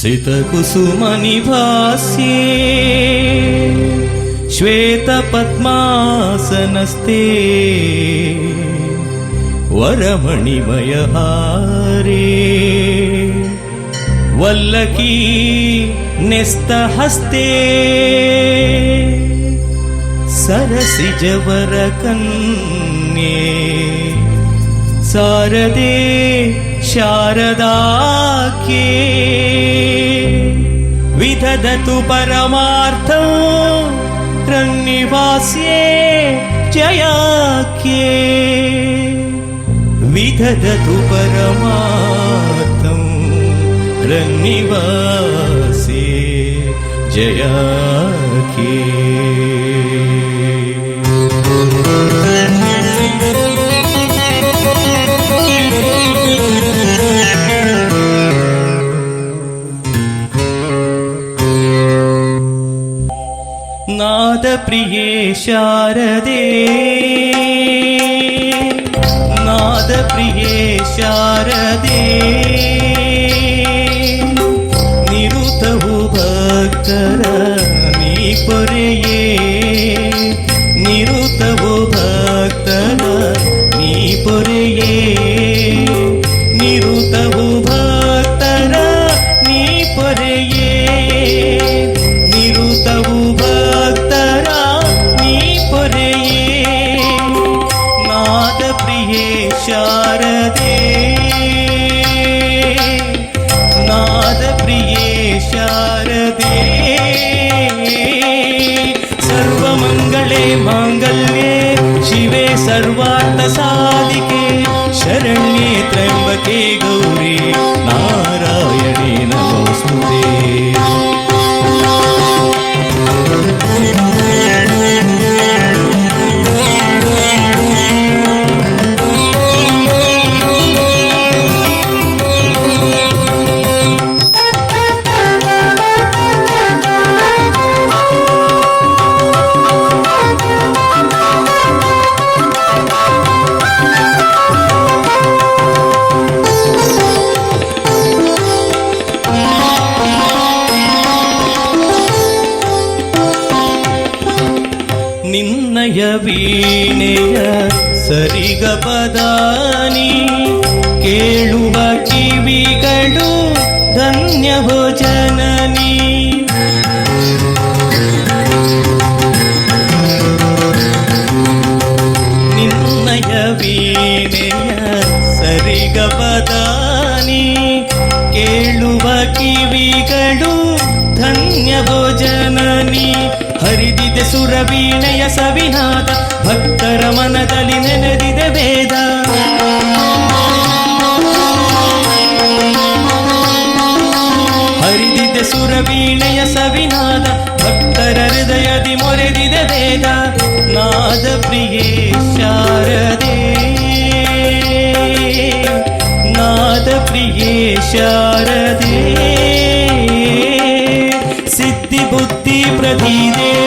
सितकुसुमनिभास्ये श्वेतपद्मासनस्ते वरमणिमयहारे वल्लकी न्यस्तहस्ते सरसिजवरकन्ये सारदे शारदाख्ये विदधतु परमार्थं रन्निवास्ये जयाख्ये विदधतु परमार्थं रन्निवासे जयाख्ये നാദപ്രിയേ ശാരദേ നാദപ്രിയേ ശാരദേ നിരുതവു ഭക്തര നീ പൊരയേ നിരുതവു ഭക്തര നീ പൊരയേ നിരുതവു ഭക്ത शारदे नादप्रिये शारदे सर्वमङ्गले माङ्गल्ये शिवे सर्वा ನಿನ್ನಯ ವೀಣೆಯ ಸರಿಗಪದಾನಿ ಕೇಳುವ ಕಿವಿಗಳು ಧನ್ಯವೋ ಜನನಿ ನಿನ್ನಯ ವೀಣೆಯ ಸರಿಗಪದಾನಿ ಕೇಳುವ ಕಿವಿಗಳು ಧನ್ಯವೋ ಜನನಿ ಹರಿದಿದೆ ಸುರವೀಣೆಯ ಸವಿನಾದ, ಭಕ್ತರ ಮನದಲ್ಲಿ ನೆನೆದಿದೆ ವೇದ. ಹರಿದಿದೆ ಸುರವೀಣೆಯ ಸವಿನಾದ, ಭಕ್ತರ ಹೃದಯದಿ ಮೊರೆದಿದೆ ವೇದ. ನಾದ ಪ್ರಿಯೇ ಶಾರದೆ, ನಾದ ಪ್ರಿಯೇ ಶಾರದೆ ಬುದ್ಧಿ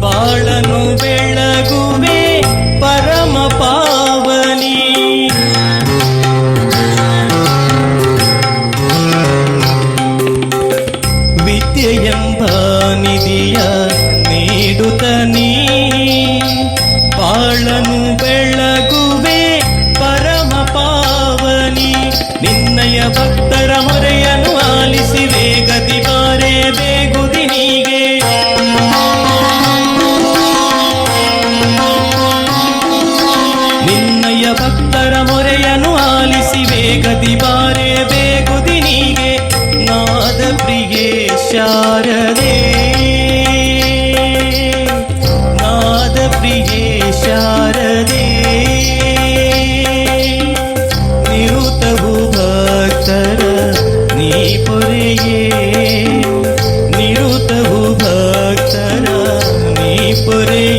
ಬಾಳನು ಬೆಳಗುವೆ ಪರಮ ಪಾವನಿ. ವಿದ್ಯೆಯೆಂಬ ನಿಧಿಯ ನೀಡುತ್ತ ನೀ. ಬಾಳನು ಬೆಳಗುವೆ ಪರಮ ಪಾವನಿ. ನಿನ್ನಯ ಭಕ್ತರ ಮೊರೆಯನ್ನು ಭಕ್ತರ ಮೊರೆಯನು ಆಲಿಸಿ ವೇಗದಿ ಬಾರೆ ಬೇಗುದಿ ನೀಗೆ ನಾದ ಪ್ರಿಯೇ ಶಾರದೆ. ನಾದ ಪ್ರಿಯೇ ಶಾರದೆ. ನಿರುತವು ಭಕ್ತರ ನೀ ಪೊರೆಯೇ. ನಿರುತವು ನೀ ಪೊರೆ